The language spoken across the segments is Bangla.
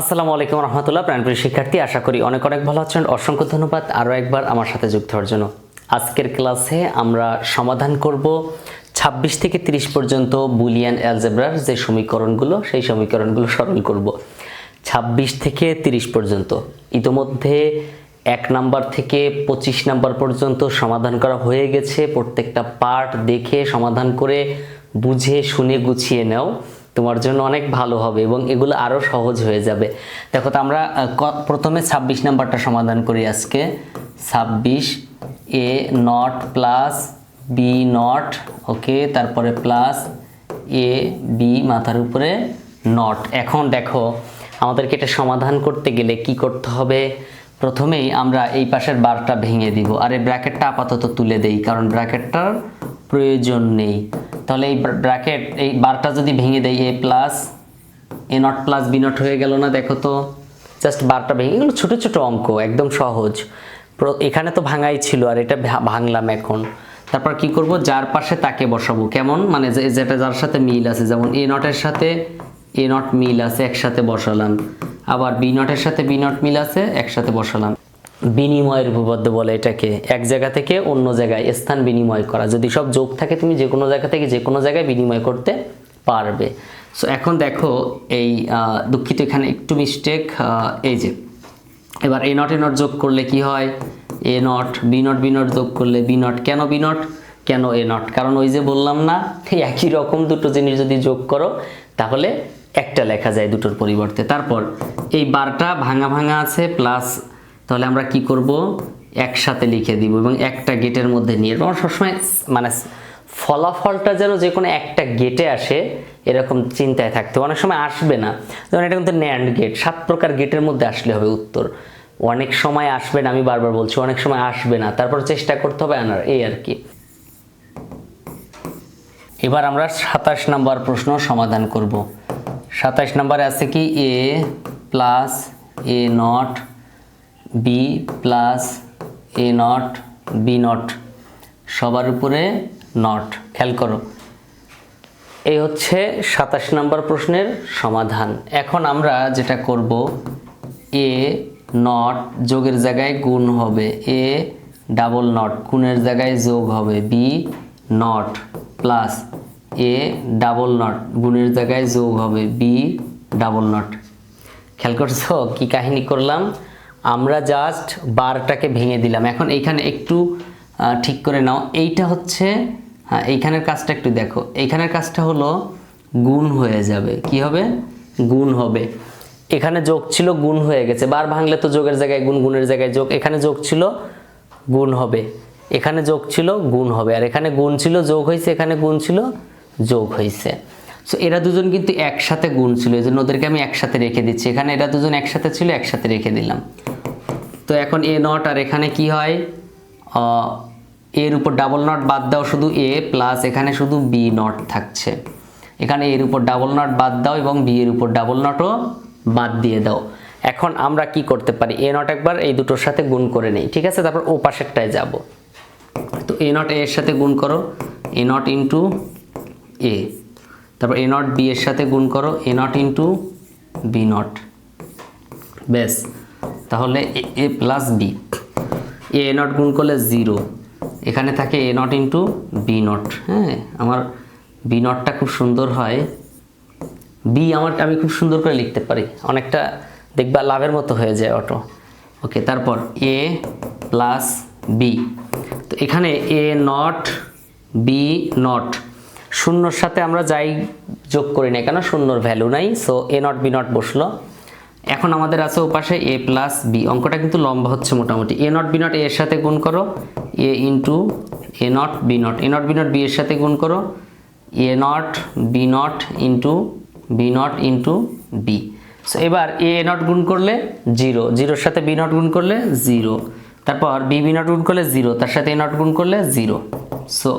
আসসালামু আলাইকুম রহমতুল্লাহ, প্রাণপ্রিয় শিক্ষার্থী, আশা করি অনেক অনেক ভালো আছেন। অসংখ্য ধন্যবাদ, আরও একবার আমার সাথে যুক্ত হওয়ার জন্য। আজকের ক্লাসে আমরা সমাধান করব 26 থেকে 30 পর্যন্ত বুলিয়ান অ্যালজেব্রার যে সমীকরণগুলো, সেই সমীকরণগুলো সরল করব। 26 থেকে 30 পর্যন্ত, ইতোমধ্যে এক নাম্বার থেকে পঁচিশ নাম্বার পর্যন্ত সমাধান করা হয়ে গেছে। প্রত্যেকটা পার্ট দেখে, সমাধান করে, বুঝে, শুনে, গুছিয়ে নাও। তোমার জন্য অনেক ভালো হবে এবং এগুলো আরও সহজ হয়ে যাবে। দেখো তো আমরা প্রথমে ছাব্বিশ নাম্বারটা সমাধান করি আজকে। ছাব্বিশ A not plus B not, okay, তারপরে প্লাস এ বি মাথার উপরে নট। এখন দেখো, আমাদেরকে এটা সমাধান করতে গেলে কি করতে হবে? প্রথমেই আমরা এই পাশের বারটা ভেঙে দিব। আর এই ব্র্যাকেটটা আপাতত তুলে দেই, কারণ ব্র্যাকেটটার প্রয়োজন নেই। তাহলে এই ব্র্যাকেট এই বারটা যদি ভেঙে দেই A plus A not plus B not হয়ে গেল না, দেখো তো জাস্ট বারটা ভেঙে, এগুলো ছোটো ছোটো অঙ্ক, একদম সহজ। এখানে তো ভাঙাই ছিল, আর এটা ভাঙলাম এখন। তারপর কি করব? যার পাশে তাকে বসাবো। কেমন? মানে যেটা যার সাথে মিল আছে, যেমন এ নটের সাথে এ নট মিল আছে, একসাথে বসালাম। আবার বি নটের সাথে বি নট মিল আছে, একসাথে বসালাম। বিনিময়ের উপপাদ্য বলে এটাকে। এক জায়গা থেকে অন্য জায়গায় স্থান বিনিময় করা। যদি সব যোগ থাকে, তুমি যে কোনো জায়গা থেকে যে কোনো জায়গায় বিনিময় করতে পারবে। সো এখন দেখো এই দুঃখিত, এখানে একটু মিস্টেক এই যে, এবার এ নট এ নট যোগ করলে কি হয়? A not B not B not যোগ করলে বি নট কেন বি নট কেন এ নট কারণ ওই যে বললাম না একই রকম দুটো জিনিস যদি যোগ করো, তাহলে একটা লেখা যায় দুটোর পরিবর্তে। তারপর এই বারটা ভাঙা ভাঙা আছে প্লাস তাহলে আমরা কি করব? একসাথে লিখে দিব এবং একটা গেটের মধ্যে নিয়ে আমরা সবসময় মানে ফলাফলটা যেন যে কোনো একটা গেটে আসে, এরকম চিন্তায় থাকতে। অনেক সময় আসবে না। যেমন এটা কিন্তু ন্যান্ড গেট। সাত প্রকার গেটের মধ্যে আসলে হবে উত্তর। অনেক সময় আসবে না, আমি বারবার বলছি, অনেক সময় আসবে না। তারপর চেষ্টা করতে হবে আনার, এই আর কি। এবার আমরা সাতাশ নাম্বার প্রশ্ন সমাধান করব। সাতাশ নাম্বারে আছে কি? A plus A not B plus A not B not সবার উপরে নট খেয়াল করো। এই হচ্ছে সাতাশ নম্বর প্রশ্নের সমাধান। এখন আমরা যেটা করব এ নট যোগের জায়গায় গুণ হবে। এ ডাবল নট গুণের জায়গায় যোগ হবে। B not plus A double not গুণের জায়গায় যোগ হবে। বি ডাবল নট খেয়াল করছ? কি কাহিনী করলাম? আমরা জাস্ট বারটাকে ভেঙে দিলাম। এখন এইখানে একটু ঠিক করে নাও। এইটা হচ্ছে হ্যাঁ এইখানের কাজটা একটু দেখো। এইখানের কাজটা হলো গুণ হয়ে যাবে। কি হবে? গুণ হবে। এখানে যোগ ছিল গুণ হয়ে গেছে। বার ভাঙলে তো যোগের জায়গায় গুণ, গুণের জায়গায় যোগ। এখানে যোগ ছিল গুণ হবে। এখানে যোগ ছিল গুণ হবে। আর এখানে গুণ ছিল যোগ হয়েছে, এখানে গুণ ছিল যোগ হয়েছে। সো এরা দুজন কিন্তু একসাথে গুণ ছিল। এই জন্য ওদেরকে আমি একসাথে রেখে দিচ্ছি। এখানে এরা দুজন একসাথে ছিল, একসাথে রেখে দিলাম। তো এখন এ নট আর এখানে কি হয়? এর উপর ডাবল নট বাদ দাও শুধু এ, প্লাস এখানে শুধু বি নট থাকছে। এখানে এর উপর ডাবল নট বাদ দাও এবং বি এর উপর ডাবল নটও বাদ দিয়ে দাও। এখন আমরা কি করতে পারি? এ নট একবার এই দুটোর সাথে গুণ করে নেই, ঠিক আছে? তারপর ও পাশেরটায় যাব। তো এ নট এর সাথে গুণ করো। A not into A. তারপর এ নট বি এর সাথে গুণ করো A not into B not ব্যাস। তাহলে A plus B A not গুণ করলে জিরো এখানে থাকে A not into B not হ্যাঁ আমার বি নটটা খুব সুন্দর হয়। বি আমার, আমি খুব সুন্দর করে লিখতে পারি। অনেকটা দেখবা লাভের মতো হয়ে যায় অটো ওকে তারপর এ প্লাস বি তো এখানে এ নট বি নট শূন্যর সাথে আমরা যাই যোগ করি না কেন? শূন্যর ভ্যালু নাই so A not B not বসল। এখন আমাদের আছে ওপাশে এ প্লাস বি অঙ্কটা কিন্তু লম্বা হচ্ছে মোটামুটি। এ নট বি নট এর সাথে গুণ করো A into A not B not A not B not B এর সাথে গুণ করো A not B not into B not into B so এবার এ নট গুণ করলে জিরো জিরোর সাথে বি নট গুণ করলে জিরো তারপর বি বি নট গুণ করলে জিরো তার সাথে এ নট গুণ করলে জিরো সো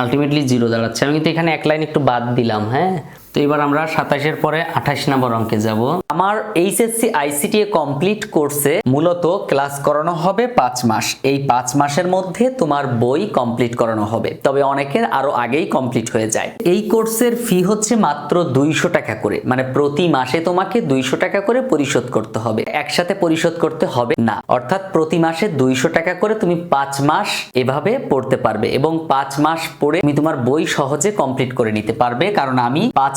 আলটিমেটলি জিরো দাঁড়াচ্ছে। আমি কিন্তু এখানে এক লাইন একটু বাদ দিলাম হ্যাঁ? তো এবার আমরা সাতাশের পরে আঠাশ নম্বর অঙ্কে যাব। আমার এইচএসসি আইসিটি কমপ্লিট কোর্সে মূলত ক্লাস করানো হবে পাঁচ মাস। এই পাঁচ মাসের মধ্যে তোমার বই কমপ্লিট করানো হবে। তবে অনেকের আরও আগেই কমপ্লিট হয়ে যায়। এই কোর্সের ফি হচ্ছে মাত্র দুইশো টাকা করে। মানে প্রতি মাসে তোমাকে দুইশো টাকা করে পরিশোধ করতে হবে। একসাথে পরিশোধ করতে হবে না। অর্থাৎ প্রতি মাসে দুইশো টাকা করে তুমি পাঁচ মাস এভাবে পড়তে পারবে। এবং পাঁচ মাস পড়ে তুমি তোমার বই সহজে কমপ্লিট করে নিতে পারবে। কারণ আমি পাঁচ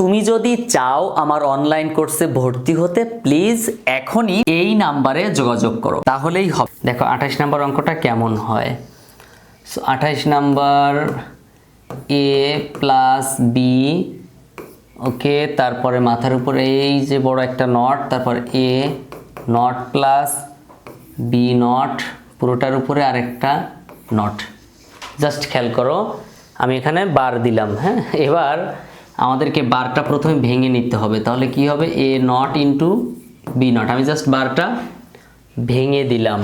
তুমি যদি চাও আমার অনলাইন কোর্সে ভর্তি হতে প্লিজ এখনই এই নাম্বারে যোগাযোগ করো। তাহলেই হবে। দেখো, আঠাশ নম্বর অঙ্কটা কেমন হয়? সো আঠাশ number A plus B okay তারপরে মাথার উপরে এই যে বড় একটা নট তারপর A not plus B not পুরোটার উপরে আরেকটা নট জাস্ট খেয়াল করো, আমি এখানে বার দিলাম হ্যাঁ? এবার আমাদেরকে বারটা প্রথমে ভেঙে নিতে হবে। তাহলে কি হবে? A not into B not আমি জাস্ট বারটা ভেঙে দিলাম।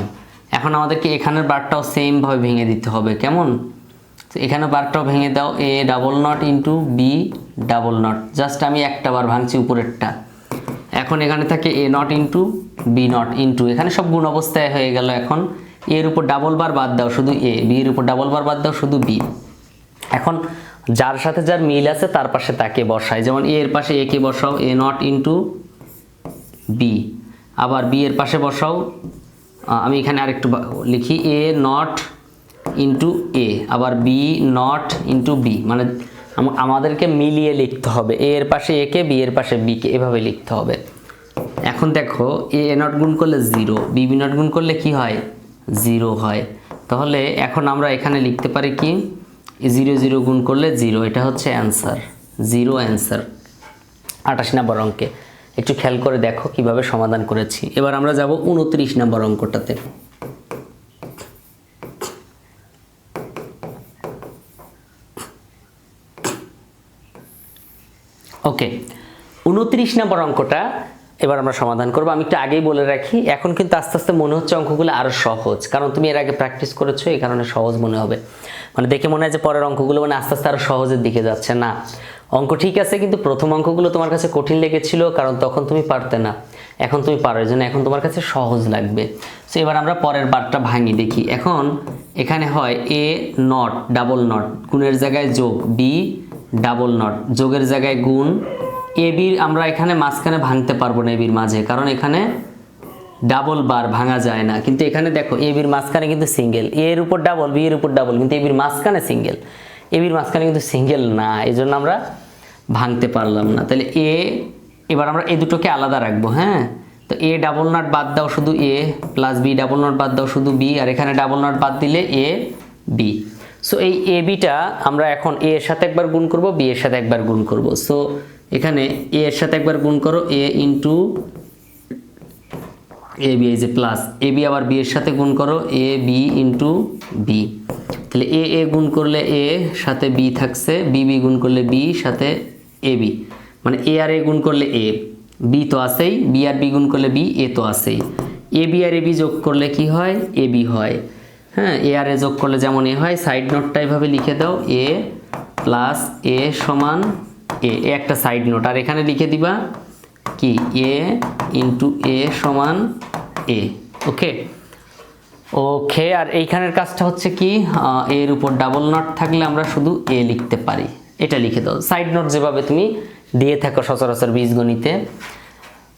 এখন আমাদেরকে এখানের বারটাও সেমভাবে ভেঙে দিতে হবে। কেমন? এখানে বারটাও ভেঙে দাও। A double not into B double not just আমি একটা বার ভাঙছি উপরেরটা। এখন এখানে থাকে A not into B not into এখানে সব গুণ অবস্থায় হয়ে গেল এখন। এর উপর ডাবল বার বাদ দাও শুধু এ বি এর উপর ডাবল বার বাদ দাও শুধু বি এখন যার সাথে যার মিল আছে, তার পাশে তাকে বসায়। যেমন এ এর পাশে এ কে বসাও, এ নট ইন্টু বি। আবার বি এর পাশে বসাও আমি এখানে আরেকটু লিখি, এ নট ইন্টু এ। আবার বি নট ইন্টু বি। মানে আমাদেরকে মিলিয়ে লিখতে হবে। এ এর পাশে এ কে, বি এর পাশে বি কে। এভাবে লিখতে হবে। এখন দেখো, এ এ নট গুণ করলে জিরো, বি বি নট গুণ করলে কি হয়? জিরো হয়। তাহলে এখন আমরা এখানে লিখতে পারি কি? জিরো জিরো গুণ করলে জিরো, এটা হচ্ছে অ্যান্সার জিরো অ্যান্সার আঠাশ নম্বর অঙ্কে। একটু খেয়াল করে দেখো কীভাবে সমাধান করেছি। এবার আমরা যাব উনত্রিশ নম্বর অঙ্কটাতে। ওকে উনত্রিশ নম্বর অঙ্কটা এবার আমরা সমাধান করব। আমি একটু আগেই বলে রাখি, এখন কিন্তু আস্তে আস্তে মনে হচ্ছে অঙ্কগুলো আরও সহজ, কারণ তুমি এর আগে প্র্যাকটিস করেছ, এই কারণে সহজ মনে হবে। মানে দেখে মনে হয় যে পরের অঙ্কগুলো মানে আস্তে আস্তে আরও সহজের দিকে যাচ্ছে। না, অঙ্ক ঠিক আছে, কিন্তু প্রথম অঙ্কগুলো তোমার কাছে কঠিন লেগেছিল, কারণ তখন তুমি পারতে না। এখন তুমি পারো জন্য এখন তোমার কাছে সহজ লাগবে। সো এবার আমরা পরের বারটা ভাঙি, দেখি। এখন এখানে হয় এ নট ডাবল নট গুণের জায়গায় যোগ বি ডাবল নট যোগের জায়গায় গুণ এ বির আমরা এখানে মাঝখানে ভাঙতে পারব না এ বির মাঝে, কারণ এখানে ডাবল বার ভাঙা যায় না। কিন্তু এখানে দেখো এ বির মাঝখানে কিন্তু সিঙ্গেল এর উপর ডাবল বি এর উপর ডাবল কিন্তু এ বির মাঝখানে সিঙ্গেল এ বির মাঝখানে কিন্তু সিঙ্গেল না এই জন্য আমরা ভাঙতে পারলাম না। তাহলে এ, এবার আমরা এই দুটোকে আলাদা রাখব হ্যাঁ? তো এ ডাবল নট বাদ দাও শুধু A plus B double naught বাদ দাও শুধু বি, আর এখানে ডাবল নট বাদ দিলে এ, বি। সো এই এ বিটা আমরা এখন এ এর সাথে একবার গুণ করব, বি এর সাথে একবার গুণ করব। সো এখানে এ এর সাথে একবার গুণ করো এ ইন্টু এ বি এই যে প্লাস এ বি আবার বি এর সাথে গুণ করো এ বি ইন্টু বি তাহলে এ এ গুণ করলে এ সাথে বি থাকছে বি বি গুণ করলে বি সাথে এ বি মানে এ আর এ গুণ করলে এ বি তো আছেই বি আর বি গুণ করলে বি এ তো আছেই। A B R A B যোগ করলে কি হয়? এ বি হয়। হ্যাঁ এ আর এ যোগ করলে যেমন এ হয় সাইড নোটটা এভাবে লিখে দাও এ প্লাস এ সমান এ এ একটা সাইড নোট আর এখানে লিখে দিবা কি? এ ইন্টু এ সমান এ ওকে? ওকে, আর এইখানের কাজটা হচ্ছে কি? এর উপর ডাবল নট থাকলে আমরা শুধু এ লিখতে পারি। এটা লিখে দাও। সাইড নোট যেভাবে তুমি দিয়ে থাকো সচরাচর বীজগণিতে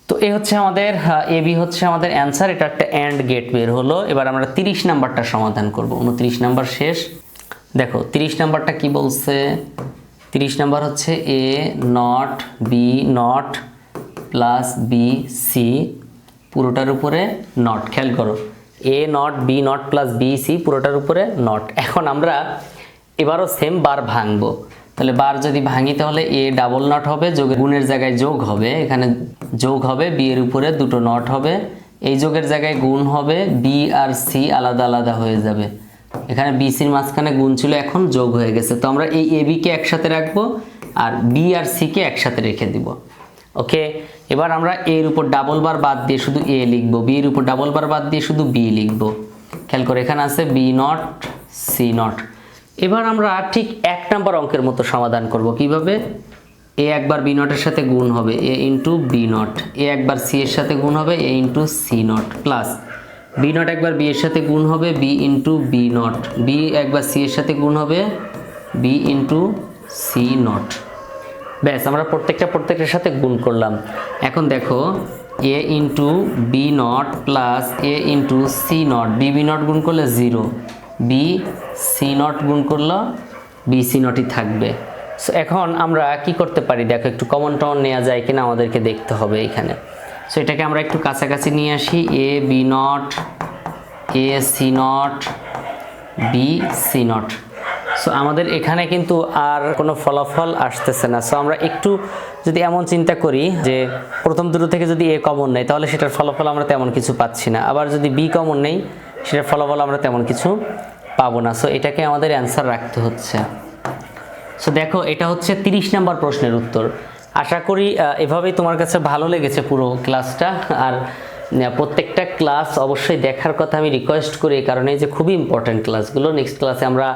তো এই হচ্ছে আমাদের এ বি হচ্ছে আমাদের অ্যান্সার এটা একটা অ্যান্ড গেট বের হলো। এবার আমরা তিরিশ নাম্বারটা সমাধান করব। উনত্রিশ নাম্বার শেষ। দেখো, তিরিশ নাম্বারটা কি বলছে? তিরিশ নাম্বার হচ্ছে A naught B naught plus B C পুরোটার উপরে নট খেয়াল করো। A naught B naught plus B C পুরোটার উপরে নট এখন আমরা এবারও সেম বার ভাঙবো। তাহলে বার যদি ভাঙি তাহলে এ ডাবল নট হবে, যোগের গুণের জায়গায় যোগ হবে। এখানে যোগ হবে বি এর উপরে দুটো নট হবে। এই যোগের জায়গায় গুণ হবে বি আর সি আলাদা আলাদা হয়ে যাবে। এখানে বি সির মাঝখানে গুণ ছিল এখন যোগ হয়ে গেছে। তো আমরা এই এ বিকে একসাথে রাখব আর বি আর সিকে একসাথে রেখে দিব। ওকে এবার আমরা এর উপর ডাবল বার বাদ দিয়ে শুধু এ লিখব। বি এর উপর ডাবল বার বাদ দিয়ে শুধু বি লিখব। খেয়াল করে এখানে আছে বি নট সি নট এবার আমরা ঠিক এক নাম্বার অঙ্কের মতো সমাধান করব কীভাবে? এ একবার বি নটের সাথে গুণ হবে। A into B naught A একবার সি এর সাথে গুণ হবে। A into C naught plus B naught একবার বি এর সাথে গুণ হবে, B into B naught. B একবার সি এর সাথে গুণ হবে, বি ইন্টু সি নট। ব্যাস, আমরা প্রত্যেকটা প্রত্যেকটার সাথে গুণ করলাম। এখন দেখো, A into B naught plus A into C naught. B B naught গুণ করলে জিরো বি, সি নট গুণ করলে বি, সি নটই থাকবে। সো এখন আমরা কি করতে পারি? দেখো, একটু কমন টমন নেওয়া যায় কিনা আমাদেরকে দেখতে হবে এখানে। সো এটাকে আমরা একটু কাছাকাছি নিয়ে আসি। A B naught A C naught B C naught so আমাদের এখানে কিন্তু আর কোনো ফলাফল আসতেছে না। সো আমরা একটু যদি এমন চিন্তা করি যে প্রথম দুটো থেকে যদি এ কমন নেই তাহলে সেটার ফলাফল আমরা তেমন কিছু পাচ্ছি না। আবার যদি বি কমন নেই, সেটার ফলাফল আমরা তেমন কিছু পাবো না। সো এটাকে আমাদের অ্যান্সার রাখতে হচ্ছে। সো দেখো, এটা হচ্ছে তিরিশ নাম্বার প্রশ্নের উত্তর। আশা করি এভাবেই তোমার কাছে ভালো লেগেছে পুরো ক্লাসটা। আর প্রত্যেকটা ক্লাস অবশ্যই দেখার কথা আমি রিকোয়েস্ট করি, এই কারণে যে খুবই ইম্পর্ট্যান্ট ক্লাসগুলো। নেক্সট ক্লাসে আমরা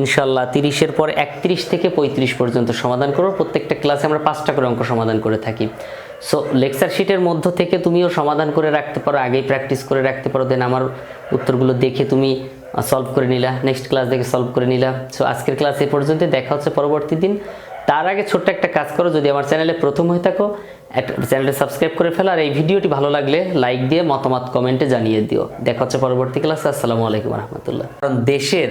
ইনশাল্লাহ তিরিশের পর একত্রিশ থেকে পঁয়ত্রিশ পর্যন্ত সমাধান করব। প্রত্যেকটা ক্লাসে আমরা পাঁচটা করে অঙ্ক সমাধান করে থাকি। সো লেকচার শিটের মধ্য থেকে তুমিও সমাধান করে রাখতে পারো, আগেই প্র্যাকটিস করে রাখতে পারো দেন আমার উত্তরগুলো দেখে তুমি সলভ করে নিলা। নেক্সট ক্লাস দেখে সলভ করে নিলা। সো আজকের ক্লাস এ পর্যন্ত দেখা হচ্ছে পরবর্তী দিন। তার আগে ছোট্ট একটা কাজ করো, যদি আমার চ্যানেলে প্রথম হয়ে থাকো চ্যানেলটা সাবস্ক্রাইব করে ফেলো, আর এই ভিডিওটি ভালো লাগলে লাইক দিয়ে মতামত কমেন্টে জানিয়ে দিও। দেখা হচ্ছে পরবর্তী ক্লাসে, আসসালামু আলাইকুম রহমতুল্লাহ। কারণ দেশের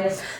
Bye.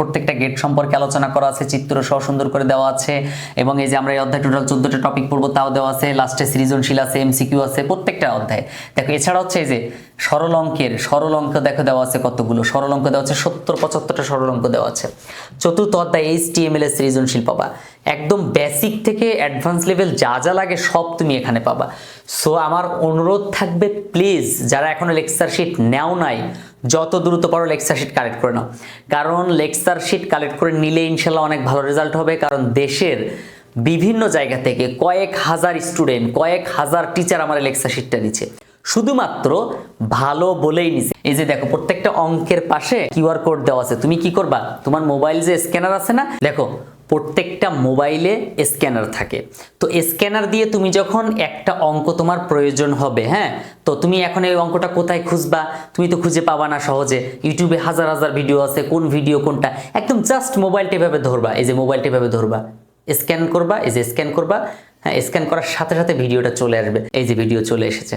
প্রত্যেকটা গেট সম্পর্কে আলোচনা করা আছে, চিত্র সহ সুন্দর করে দেওয়া আছে, এবং এই যে আমরা এই অধ্যায় টোটাল চোদ্দটা টপিক পড়ব, তাও দেওয়া আছে লাস্টে সৃজনশীল আছে এমসিকিউ আছে, প্রত্যেকটা অধ্যায়। দেখো, এছাড়া হচ্ছে এই যে সরল অঙ্কের সরল অঙ্ক দেখো দেওয়া আছে কতগুলো? সরল অঙ্ক দেওয়া আছে সত্তর, পঁচাত্তরটা সরল অঙ্ক দেওয়া আছে। চতুর্থ অধ্যায় এইচ টি এম এল এর সৃজনশীল পাবা। একদম বেসিক থেকে অ্যাডভান্স লেভেল যা যা লাগে সব তুমি এখানে পাবা। সো আমার অনুরোধ থাকবে প্লিজ যারা এখনও লেকচার শিট নেও নাই, যত দ্রুত পারো লেকচার শিট কালেক্ট করে নাও। কারণ লেকচার শিট কালেক্ট করে নিলে ইনশাল্লাহ অনেক ভালো রেজাল্ট হবে, কারণ দেশের বিভিন্ন জায়গা থেকে কয়েক হাজার স্টুডেন্ট কয়েক হাজার টিচার আমার লেকচার শিটটা নিচ্ছে শুধুমাত্র ভালো বলেই নিছে। এই যে দেখো, প্রত্যেকটা অঙ্কের পাশে কিউআর কোড দেওয়া আছে। তুমি কি করবা? তোমার মোবাইল যে স্ক্যানার আছে না, দেখো, প্রত্যেকটা মোবাইলে স্ক্যানার থাকে। তো স্ক্যানার দিয়ে তুমি যখন একটা অঙ্ক তোমার প্রয়োজন হবে হ্যাঁ? তো তুমি এখন এই অঙ্কটা কোথায় খুঁজবা? তুমি তো খুঁজে পাবা না সহজে। ইউটিউবে হাজার হাজার ভিডিও আছে, কোন ভিডিও কোনটা? একদম জাস্ট মোবাইলটা এভাবে ধরবা। এই যে মোবাইলটা এভাবে ধরবা। স্ক্যান করবা, এই যে স্ক্যান করবা হ্যাঁ স্ক্যান করার সাথে সাথে ভিডিওটা চলে আসবে। এই যে ভিডিও চলে এসেছে।